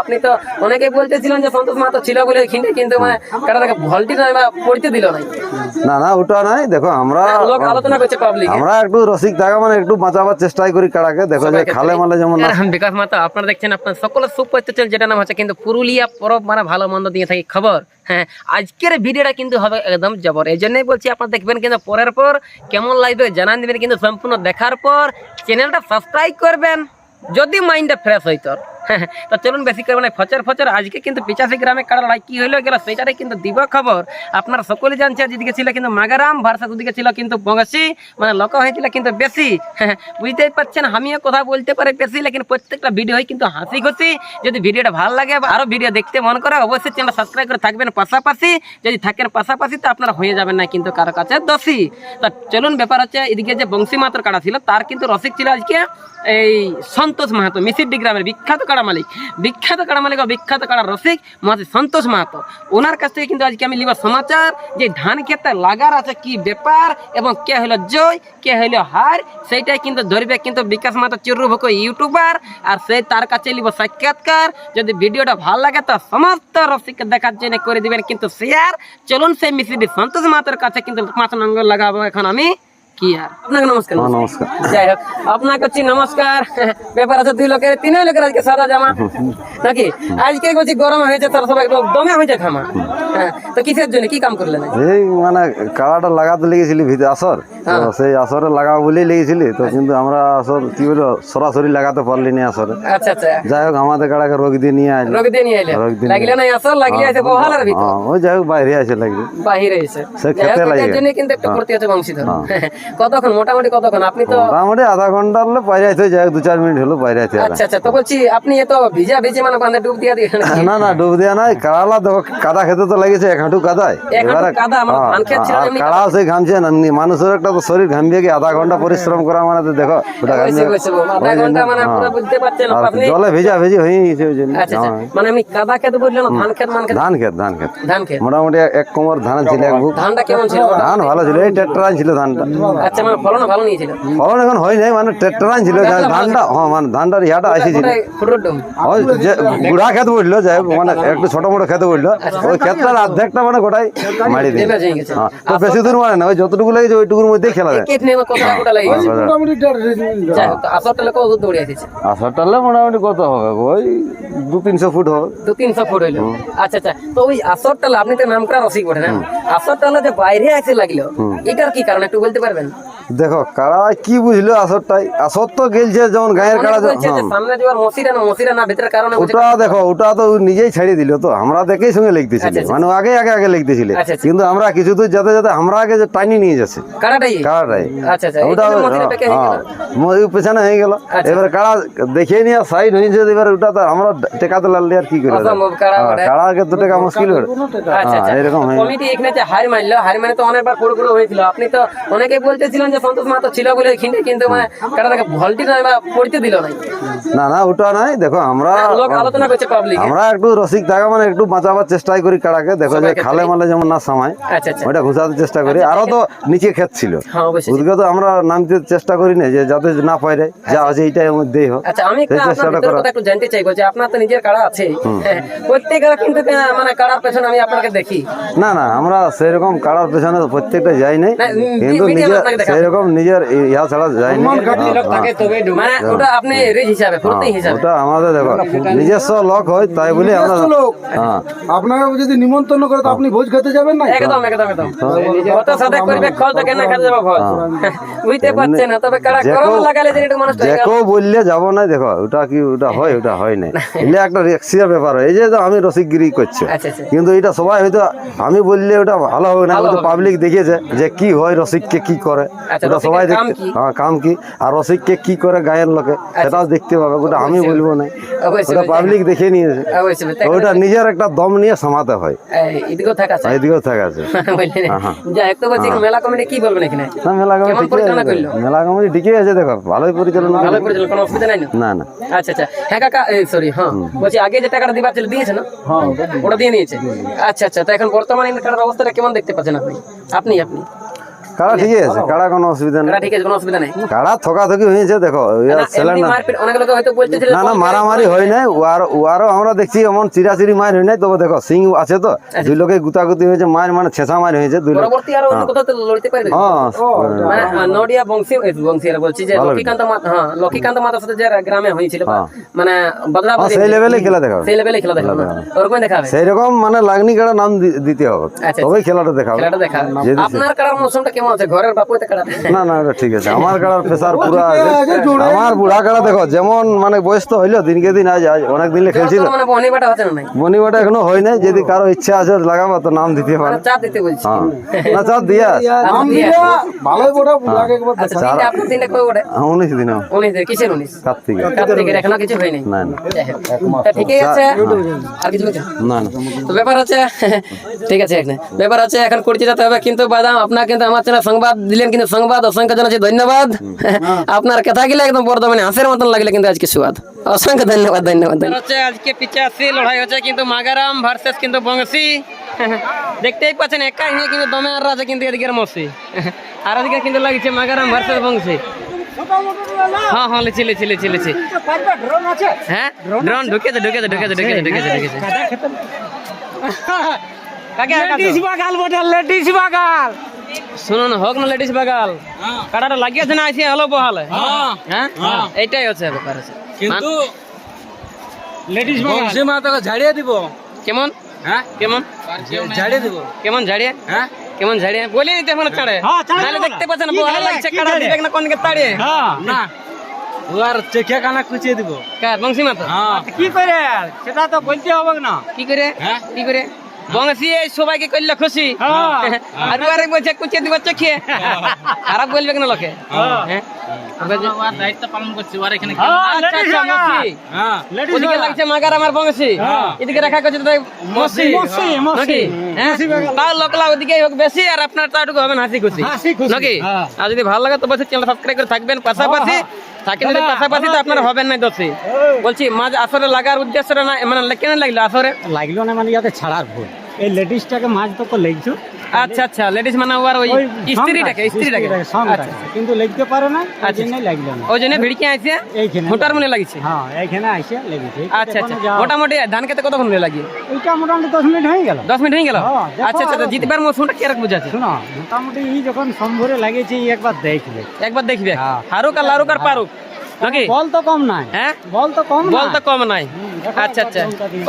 আপনি তো অনেকে বলতেছিলেন যে সন্তোষ মাহাতো ছিল বলে খিন্ডে কিন্তু মানে কাটাটাকে ভল্টি নয় বা পড়তে দিল নাই। না না ওটা নাই। দেখো আমরা লোক আলোচনা করছে পাবলিক আমরা একটু রসিক থাকা মানে একটু বাঁচাবার চেষ্টাই করি কাড়াকে দেখো যে খালে মালে যেমন বিকাশ মাতা আপনারা দেখছেন আপনার সকলের সুপরিচিত চ্যানেল যেটা নাম হচ্ছে কিন্তু পুরুলিয়া পরব মানে ভালো মন্দ দিয়ে থাকি খবর। হ্যাঁ আজকের ভিডিওটা কিন্তু হবে একদম জবর। এই জন্যই বলছি আপনারা দেখবেন কিন্তু পরের পর কেমন লাগবে জানান দিবেন কিন্তু সম্পূর্ণ দেখার পর চ্যানেলটা সাবস্ক্রাইব করবেন যদি মাইন্ডটা ফ্রেশ হইতো হ্যাঁ, তো চলুন বেশি করবে না ফচর ফচর আজকে কিন্তু পিচাশি গ্রামে কারা লড়াই কি হইল গেল সেটাই কিন্তু দিব খবর। আপনারা সকলে জানছে যেদিকে ছিল কিন্তু মাগারাম ভার্সাস ওদিকে ছিল কিন্তু বঙ্গসি মানে লোক হয়েছিল কিন্তু বেশি। হ্যাঁ, বুঝতেই পারছেন আমিও কথা বলতে পারি বেশি লেকিন প্রত্যেকটা ভিডিও কিন্তু হাসি খুশি যদি ভিডিওটা ভালো লাগে বা আরও ভিডিও দেখতে মন করে অবশ্যই চ্যানেল সাবস্ক্রাইব করে থাকবেন পাশাপাশি। যদি থাকেন পাশাপাশি তো আপনারা হয়ে যাবেন না কিন্তু কারও কাছে দোষী। তা চলুন ব্যাপার হচ্ছে এদিকে যে বংশী মাত্র কাটা ছিল তার কিন্তু রসিক ছিল আজকে এই সন্তোষ মাহাতো মিসিডি গ্রামের বিখ্যাত কাড়া মালিক। বিখ্যাত কাড়া মালিক ও বিখ্যাত কাড়া রসিক মহাশয় সন্তোষ মাহাতো। ওনার কাছ থেকে কিন্তু আজকে আমি লিব সমাচার যে ধান খেতে লাগার আছে কি ব্যাপার এবং কে হলো জয়, কে হলো হার, সেইটাই কিন্তু ধরবে কিন্তু বিকাশ মাহাতো চিরুভক ইউটিউবার আর সেই তার কাছে লিব সাক্ষাৎকার। যদি ভিডিওটা ভালো লাগে তো সমস্ত রসিককে দেখার জন্য করে দিবেন কিন্তু শেয়ার চলুন সেই মিসিডি সন্তোষ মাহাতোর কাছে কিন্তু পাঁচ নম্বর লাগাবো এখন আমি। কি আর? আপনাকে নমস্কার। হ্যাঁ, নমস্কার। যাই হোক আপনার কাছে নমস্কার। ব্যাপার আছে দুই লোকের তিন লোকের আজকে সাদা জামা। নাকি? আজকে বলছি গরম হয়েছে তার সবাই একটু দমে হয়েছে খামা। হ্যাঁ, তো কিসের জন্য? কি কাম করলেন এই মানে কাড়াটা লাগাতে লেগেছিলি ভিতরে আসর। হ্যাঁ। তো সেই আসরে লাগাবো বলেই লেগেছিলি। তো কিন্তু আমরা আসর কি বলো সরাসরি লাগাতে পারলি না আসরে। আচ্ছা আচ্ছা। যাই হোক আমাদের কাড়াকে রোগ দিয়ে নিয়ে আসলি রোগ দিয়ে নিয়ে এলেন রোগ দিয়ে লাগলে না আসল লাগলে আছে বহালার ভিতর। হ্যাঁ, ওই যাই হোক বাইরে আছে লাগলি। বাহিরে এসে। সে যাই হোক, খেতে লাগে। এটার জন্য কিন্তু একটু করতে হচ্ছে বংশীধর। কতক্ষণ? মোটামুটি কতক্ষণ? আপনি তো মোটামুটি আধা ঘণ্টা হলে বাইরে যাই দু চার মিনিট হলো বাইরে আচ্ছা আচ্ছা তো বলছি আপনি এত ভিজা ভিজে মানে ডুব দিয়ে দিয়ে না না ডুব দেওয়া নাই। কাড়ালা দেখো কাদা খেতে তো লেগেছে এক হাঁটু কাদায়। এক হাঁটু কাদা, মানে হ্যাঁ, ধান ক্ষেত ছিল এমনি কাড়াও সেই ঘামছে না মানুষের একটা তো শরীর ঘামিয়ে গিয়ে আধা ঘণ্টা পরিশ্রম করা মানে দেখো আধা ঘণ্টা মানে পুরো বুঝতে পারছেন আপনি। জলে ভেজা ভেজি হয়ে গেছে ওই জন্য। আচ্ছা আচ্ছা হ্যাঁ। মানে আমি কাদা খেতে বললেন ধান খেত মান খেত। ধান খেত ধান খেত। ধান খেত। মোটামুটি এক কোমর ধান ছিল এক ধানটা কেমন ছিল? ধান ভালো ছিল এই টেট্রান ছিল ধানটা। আচ্ছা মানে ফলন ভালো নিয়েছিল। ফলন এখন হয় নাই মানে ছিল ধানটা হ্যাঁ মানে ধানটার ইয়াটা আসেছিল যে গুড়া খেতে বলল যাই মানে একটু ছোট মোটো খেতে বলল। ওই ক্ষেতটার অর্ধেকটা মানে গোটাই মারি হয়ে হ্যাঁ, তো বেশি দূর মানে না ওই যতটুকু লেগেছে ওইটুকুর মধ্যেই খেলা যায়। হ্যাঁ, আসছে? আসারটালে মোটামুটি কত হবে? ওই দু তিনশো ফুট হবে। দু তিনশো ফুট হইল। আচ্ছা আচ্ছা। তো ওই আসরটা আপনি তো নাম করা রসিক বটে না? আসরটা যে বাইরে আসে লাগল এটার কি কারণ একটু বলতে পারবেন? দেখো কাড়া কি বুঝলো আসরটাই? আসর তো গেলছে যেমন গায়ের কাড়া অনেকে বলছে যে সামনে যাওয়ার মসিরা না মসিরা না ভিতরের কারণে ওটা দেখো ওটা তো নিজেই ছেড়ে দিল তো। আমরা দেখেই সঙ্গে লিখতেছিলে মানে আগে আগে আগে লিখতেছিলে আচ্ছা, আচ্ছা। কিন্তু আমরা কিছু দূর যেতে যেতে আমরা আগে যে টানি নিয়ে যাচ্ছে। কারাটাই? কাড়াটাই আচ্ছা আচ্ছা ওটা হয়ে হ্যাঁ পেছনে হয়ে গেল। আচ্ছা। এবার কাড়া দেখিয়ে নিয়ে সাইড হয়েছে এবার ওটা তো আমরা টেকাতে লাগলে আর কি করে কাড়া বটে। কাড়াকে তো টেকা মুশকিল করে? আচ্ছা আচ্ছা। হ্যাঁ, এরকম হয়ে কমিটি এখানে হার মারলো হার মানে তো অনেকবার পুরো পুরো হয়েছিল। আপনি তো অনেকে যে সন্তোষ ছিল বলে কিন্তু মানে কাটাটাকে ভল্টি নয় বা পড়তে দিল না না ওটা নাই। দেখো আমরা লোক আলোচনা করছে পাবলিক আমরা একটু রসিক থাকা মানে একটু বাঁচাবার চেষ্টাই করি কাড়াকে দেখো যে খালে মালে যেমন না সামায় আচ্ছা আচ্ছা। ওটা ঘুষাতে চেষ্টা করি। আরও তো নিচে ক্ষেত ছিল। হ্যাঁ ওদিকে তো আমরা নামতে চেষ্টা করি না যে যাতে না পাইরে যা আছে এইটাই মধ্যেই হোক আচ্ছা আমি চেষ্টাটা করা। একটু জানতে চাইব যে আপনার তো নিজের কাড়া আছে? হ্যাঁ, কিন্তু মানে কাড়ার পেছনে আমি আপনাকে দেখি। না না আমরা সেরকম কাড়ার পেছনে প্রত্যেকটা যাই নাই। কিন্তু নিজের। সেরকম নিজের ইয়া ছাড়া যাই হ্যাঁ, মানে ওটা আপনি রেজ হিসাবে ফুর্তি হিসাবে। ওটা আমাদের দেখো নিজস্ব লোক হয় তাই বলে আমরা লোক। হ্যাঁ। আপনাকে যদি নিমন্ত্রণ করে তো আপনি ভোজ খেতে যাবেন না? একদম একদম একদম। কত সাথে করবে খল তো কেন খেতে যাব খল। বুঝতে পারছেন না তবে কাড়া যে লাগালে যে একটু মানুষ যে বললে যাব না দেখো ওটা কি ওটা হয় ওটা হয় না। এলে একটা রিক্সিয়া ব্যাপার হয়। এই যে তো আমি রসিকগিরি করছি। আচ্ছা আচ্ছা। কিন্তু এটা সবাই হয়তো আমি বললে ওটা ভালো হবে না পাবলিক দেখেছে যে কি হয় রসিককে কি করে। আচ্ছা, ওটা সবাই দেখতে হ্যাঁ কাম কি? আর রসিককে কি করে গায়ের লোকে? সেটাও দেখতে পাবে ওটা আমি বলব না। ওটা পাবলিক দেখে নিয়েছে ওটা নিজের একটা দম নিয়ে সমাতে হয়। এদিকেও থাকা আছে। এদিকেও থাকা আছে। বুঝলেন যাই হোক তো বলছি মেলা কমিটি কি বলবেন এখানে? না মেলা কমিটি ঠিকই আছে মেলা কমিটি ঠিকই আছে দেখো ভালোই পরিচালনা ভালো পরিচালনা কোনো অসুবিধা নাই না? না না। আচ্ছা আচ্ছা। হ্যাঁ কাকা সরি হ্যাঁ। বলছি আগে যে টাকাটা দিবার ছিল দিয়েছে না? ওটা দিয়ে নিয়েছে। আচ্ছা আচ্ছা। তো এখন বর্তমানে টাকার অবস্থাটা কেমন দেখতে পাচ্ছেন আপনি? আপনি আপনি। কাড়া ঠিকই আছে কাড়া কোনো অসুবিধা নেই। কাড়া ঠিক আছে কোনো অসুবিধা নেই। কাড়া থকাথকি হয়েছে দেখো না, না মারামারি হয় নাই ওয়ার ওয়ারও আমরা দেখছি এমন চিরাচিরি মার হয় নাই তবে দেখো সিং আছে তো দুই লোকে গুতাগুতি হয়েছে মার মানে ছেঁচা মার হয়েছে দুই লোক। হ্যাঁ। মানে হ্যাঁ হ্যাঁ। মানে বদলা সেই লেভেলে খেলা দেখাবে। সেই লেভেলে খেলা দেখাবে না? ওরকম দেখাবে। সেই রকম লাগনি কাড়া নাম দিতে হবে। আচ্ছা, খেলাটা দেখাবে। খেলাটা দেখাবে। আপনার মৌসুমটা কেমন আছে ঘরের বাপুতে কাড়া না না ওটা ঠিক আছে। আমার কাড়ার প্রেসার পুরো আছে। আমার বুড়া কাড়া দেখো যেমন মানে বয়স তো হইল দিনকে দিন আজ আজ অনেক দিন খেলছিল। মানে বনিবাটা হচ্ছে না বনিবাটা এখনও হয় নাই যদি কারও ইচ্ছা আছে লাগাবো তো নাম দিতে পারে। চাপ দিতে বলছি। না চাপ দিয়া। নাম দিলে ভালোই বোটা বুড়াকে একবার আচ্ছা তিনটা আপনার তিনটা কই ওঠে উনিশ দিন হবে। উনিশ দিন, কিসের উনিশ? কার্তিকে কার্তিকের এখনও কিছু হয়নি? না না। ঠিকই আছে। আর কিছু না না। তো ব্যাপার হচ্ছে ঠিক আছে এখানে ব্যাপার হচ্ছে এখন পরিচিত হতে হবে কিন্তু বাদাম আপনার কিন্তু আমার চ্যানেল সংবাদ দিলেন কিন্তু সংবাদ অসংখ্য জানাচ্ছি ধন্যবাদ। আপনার কথা গেলে একদম বর্তমানে হাসের মতন লাগলে কিন্তু আজকে সুয়াদ অসংখ্য ধন্যবাদ ধন্যবাদ হচ্ছে আজকে পিচাশি লড়াই হচ্ছে কিন্তু মাগারাম ভার্সেস কিন্তু বংশী। দেখতেই পাচ্ছেন একা নিয়ে কিন্তু দমে আর আছে কিন্তু এদিকে মসি। আর এদিকে কিন্তু লাগছে মাগারাম ভার্সেস বংশী। হ্যাঁ হ্যাঁ লিচি লিচি লিচি লিচি। হ্যাঁ ড্রোন ঢুকেছে ঢুকেছে ঢুকেছে ঢুকেছে ঢুকেছে ঢুকেছে। লেডিস বাগাল বটে লেডিস বাগাল। শুনুন হোক না লেডিস বাগাল? কাটাটা লাগিয়েছে না আইসি হলো বহালে? হ্যাঁ। এইটাই হচ্ছে ব্যাপার আছে। কিন্তু লেডিস বংশী মাতাকে ঝাড়িয়ে দিব। কেমন? হ্যাঁ। কেমন? ঝাড়িয়ে দিব। কেমন ঝাড়িয়ে? হ্যাঁ। কেমন ঝাড়িয়ে? বলে নিতে এখন ছাড়ে। নাহলে দেখতে পাচ্ছেন বহালে লাগছে কাটা দিবে না কোন তাড়িয়ে? হ্যাঁ। না। ও আর চেখে কানা কুচিয়ে দিব। কার? বংশী মাতা হ্যাঁ। কি করে? সেটা তো বলতে হবে না। কি করে? হ্যাঁ? কি করে? বংশী এই সবাইকে করলে খুশি। হ্যাঁ। আর আরেক বলছে কুচিয়ে দিব চোখে। খারাপ বলবে কেন লোকে? হ্যাঁ। দায়িত্ব পালন করছি আর এখানে মসি হ্যাঁ। ওদিকে লাগছে মাগার আমার বংশী। এদিকে রাখা করছে তো মসি মসি, মসি। নাকি? হ্যাঁ। তাও লোকলা ওদিকে হোক বেশি আর আপনার হবেন হাসি খুশি। খুশি। নাকি? হ্যাঁ। আর যদি ভালো লাগে তো চ্যানেল সাবস্ক্রাইব করে থাকবেন। পাশাপাশি যদি পাশাপাশি তো আপনারা হবেন না দোষী। বলছি, মাঝ আসরে লাগার উদ্দেশ্যটা না মানে কেন লাগল? আসরে লাগল না মানে ইয়াতে ছাড়ার ভুল। এই লেডিসটাকে মাছ তো লেগছো। আচ্ছা আচ্ছা লেডিস মানে ওর ওই স্ত্রীটাকে স্ত্রীটাকে? আচ্ছা কিন্তু লিখতে পারে না আচ্ছা। আচ্ছা। লাগল না। ওই জন্য ভিড়কে আইছে? এইখানে। হোটার মনে লাগিছে? হ্যাঁ এইখানে আইসে লেগেছে। আচ্ছা আচ্ছা। মোটামুটি ধান খেতে কতক্ষণ লাগিয়ে? এইটা মোটামুটি দশ মিনিট হয়ে গেল। দশ মিনিট হয়ে গেল? হ্যাঁ, আচ্ছা আচ্ছা জিতবার মৌসুমটা বুঝাচ্ছে শোনো মোটামুটি এই যখন সম্ভরে লাগিয়েছে একবার দেখবে। একবার দেখবে। হ্যাঁ। হারুক আর লারুক আর পারুক। নাকি? বল তো কম নাই। হ্যাঁ? বল তো কম বল তো কম নাই। আচ্ছা আচ্ছা।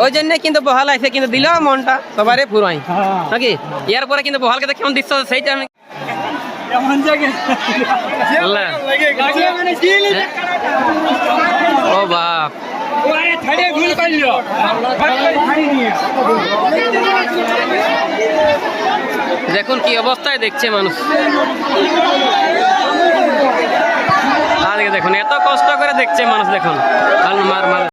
ওই জন্য কিন্তু বহাল আছে কিন্তু দিল মনটা সবারে পুরাই। হ্যাঁ। নাকি? এর পরে কিন্তু বহালকে কেমন দিচ্ছ সেইটা আমি মানে দিলি ও বাপ। ভুল করল। দেখুন কি অবস্থায় দেখছে মানুষ। আজকে দেখুন এত কষ্ট করে দেখছে মানুষ দেখুন। কারণ মার মার